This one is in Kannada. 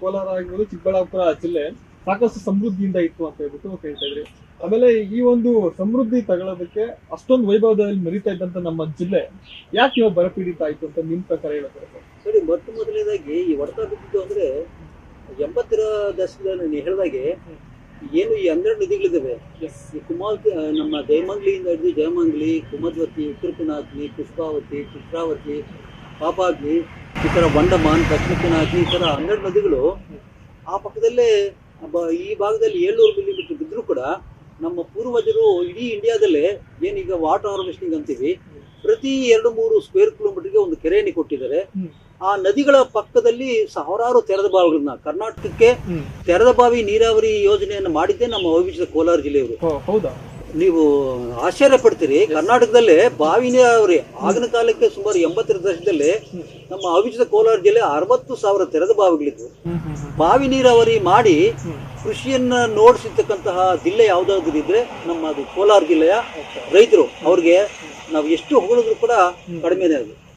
ಕೋಲಾರ ಆಗಿರ್ಬೋದು ಚಿಕ್ಕಬಳ್ಳಾಪುರ ಜಿಲ್ಲೆ ಸಾಕಷ್ಟು ಸಮೃದ್ಧಿಯಿಂದ ಇತ್ತು ಅಂತ ಹೇಳ್ಬಿಟ್ಟು ಹೇಳ್ತಾ ಇದ್ರಿ. ಆಮೇಲೆ ಈ ಒಂದು ಸಮೃದ್ಧಿ ತಗೊಳ್ಳೋದಕ್ಕೆ ಅಷ್ಟೊಂದು ವೈಭವದಲ್ಲಿ ಮರಿತಾ ಇದ್ದಂತ ನಮ್ಮ ಜಿಲ್ಲೆ ಯಾಕೆ ಇವಾಗ ಬರಪೀಡಿತ ಆಯ್ತು ಅಂತ ನಿಮ್ ಪ್ರಕಾರ ಹೇಳ್ತಾರೆ ಸರ್ ಮೊತ್ತ ಮೊದಲನೇದಾಗಿ ಈ ಹೊಡೆತ ಬಿದ್ದಿದ್ದು ಅಂದ್ರೆ ಎಂಬತ್ತರ ದಶಕದಲ್ಲಿ ನಾನು ಹೇಳಿದಾಗೆ ಏನು ಈ ಹನ್ನೆರಡು ನದಿಗಳಿದ್ದಾವೆ ಈ ಕುಮಾರ್ ನಮ್ಮ ಜಯಮಂಗ್ಲಿಯಿಂದ ಹಿಡಿದು ಜಯಮಂಗ್ಲಿ ಕುಮದ್ವತಿ ಉತ್ತರ ಪಿನಾಗ್ನಿ ಪುಷ್ಪಾವತಿ ಚಿತ್ರಾವತಿ ಪಾಪಾಗ್ನಿ ಈ ಥರ ಬಂಡಮಾನ್ ದಕ್ಷಿಣ ಇತರ ಈ ಥರ ಹನ್ನೆರಡು ನದಿಗಳು ಆ ಪಕ್ಕದಲ್ಲೇ ಈ ಭಾಗದಲ್ಲಿ ಏಳ್ನೂರು ಮಿಲಿಮೀಟರ್ ಬಿದ್ದರೂ ಕೂಡ ನಮ್ಮ ಪೂರ್ವಜರು ಇಡೀ ಇಂಡಿಯಾದಲ್ಲೇ ಏನೀಗ ವಾಟರ್ ಹಾರ್ವೆಸ್ಟಿಂಗ್ ಅಂತೀವಿ ಪ್ರತಿ ಎರಡು ಮೂರು ಸ್ಕ್ವೇರ್ ಕಿಲೋಮೀಟರ್ಗೆ ಒಂದು ಕೆರೆಯನ್ನು ಕೊಟ್ಟಿದ್ದಾರೆ. ಆ ನದಿಗಳ ಪಕ್ಕದಲ್ಲಿ ಸಾವಿರಾರು ತೆರೆದ ಬಾವಿಗಳನ್ನ ಕರ್ನಾಟಕಕ್ಕೆ ತೆರೆದ ಬಾವಿ ನೀರಾವರಿ ಯೋಜನೆಯನ್ನು ಮಾಡಿದ್ದೇ ನಮ್ಮ ಅವಿಭಜಿತ ಕೋಲಾರ ಜಿಲ್ಲೆಯವರು. ಹೌದಾ? ನೀವು ಆಶ್ಚರ್ಯ ಪಡ್ತೀರಿ. ಕರ್ನಾಟಕದಲ್ಲೇ ಬಾವಿ ಅವ್ರಿ. ಆಗಿನ ಕಾಲಕ್ಕೆ ಸುಮಾರು ಎಂಬತ್ತರ ದಶಕದಲ್ಲಿ ನಮ್ಮ ಅವಿಜಿತ ಕೋಲಾರ ಜಿಲ್ಲೆ ಅರವತ್ತು ಸಾವಿರ ತೆರೆದ ಬಾವಿಗಳಿತ್ತು ಬಾವಿ ನೀರಾವರಿ ಮಾಡಿ. ಕೃಷಿಯನ್ನ ನೋಡಿಸಿರ್ತಕ್ಕಂತಹ ಜಿಲ್ಲೆ ಯಾವುದಾದ್ರೂ ಇದ್ರೆ ನಮ್ಮ ಅದು ಕೋಲಾರ ಜಿಲ್ಲೆಯ ರೈತರು. ಅವ್ರಿಗೆ ನಾವು ಎಷ್ಟು ಹೊಗಳಿದ್ರು ಕೂಡ ಕಡಿಮೆನೇ ಅದು.